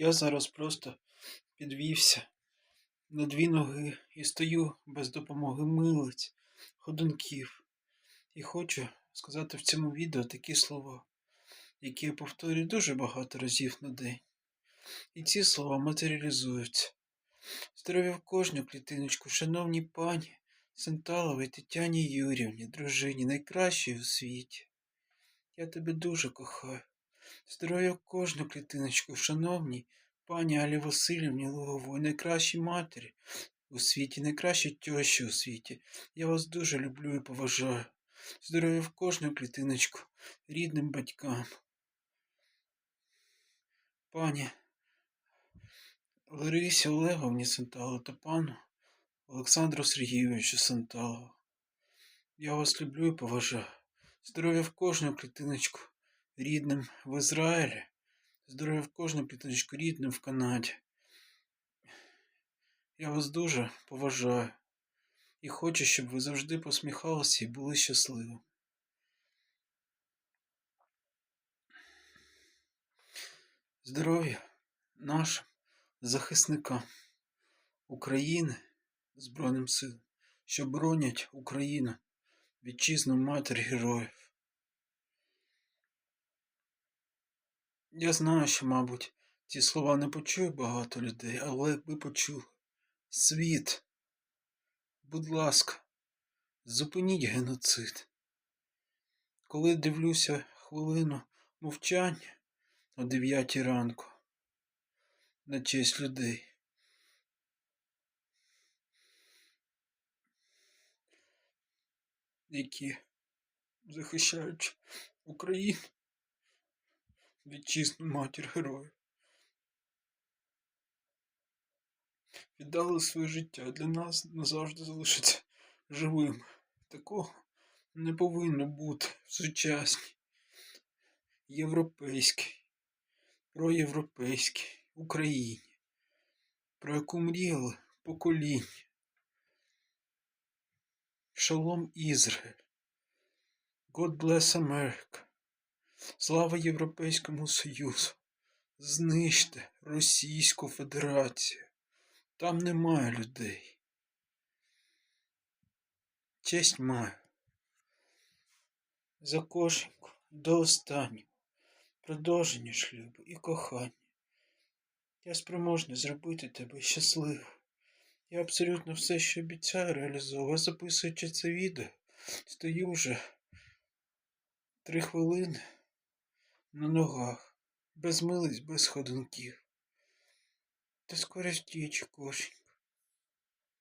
Я зараз просто підвівся на дві ноги і стою без допомоги милиць, ходунків. І хочу сказати в цьому відео такі слова, які я повторюю дуже багато разів на день. І ці слова матеріалізуються. Здоров'я в кожну клітиночку, шановній пані Сенталовій Тетяні Юрівні, дружині, найкращій у світі. Я тебе дуже кохаю. Здоров'я кожну клітиночку, шановній пані Алі Васильівні Лугової, найкращій матері у світі, найкращій тьощі у світі. Я вас дуже люблю і поважаю. Здоров'я в кожну клітиночку, рідним батькам. Пані Ларисі Олеговні Санталу та пану Олександру Сергійовичу Санталову. Я вас люблю і поважаю. Здоров'я в кожну клітиночку рідним в Ізраїлі. Здоров'я в кожну клітиночку рідним в Канаді. Я вас дуже поважаю і хочу, щоб ви завжди посміхалися і були щасливі. Здоров'я нашим захисникам України, Збройним силам, що боронять Україну, вітчизну матір героїв. Я знаю, що, мабуть, ці слова не почує багато людей, але ви почули. Світ, будь ласка, зупиніть геноцид. Коли дивлюся хвилину мовчання о 9 ранку на честь людей. Які захищають Україну, вітчизну матір героїв. Віддали своє життя для нас назавжди залишиться живим. Такого не повинно бути в сучасній, європейській, проєвропейській Україні, про яку мріяли покоління. Шалом Ізраїль. God bless America. Слава Європейському Союзу. Знищте Російську Федерацію. Там немає людей. Честь маю. За кошеньку до останнього. Продовження шлюбу і кохання. Я спроможний зробити тебе щасливим. Я абсолютно все, що обіцяю, реалізовую. Записуючи це відео, стою вже три хвилини на ногах, без милиць, без ходунків. Та скоро стіч кошенько.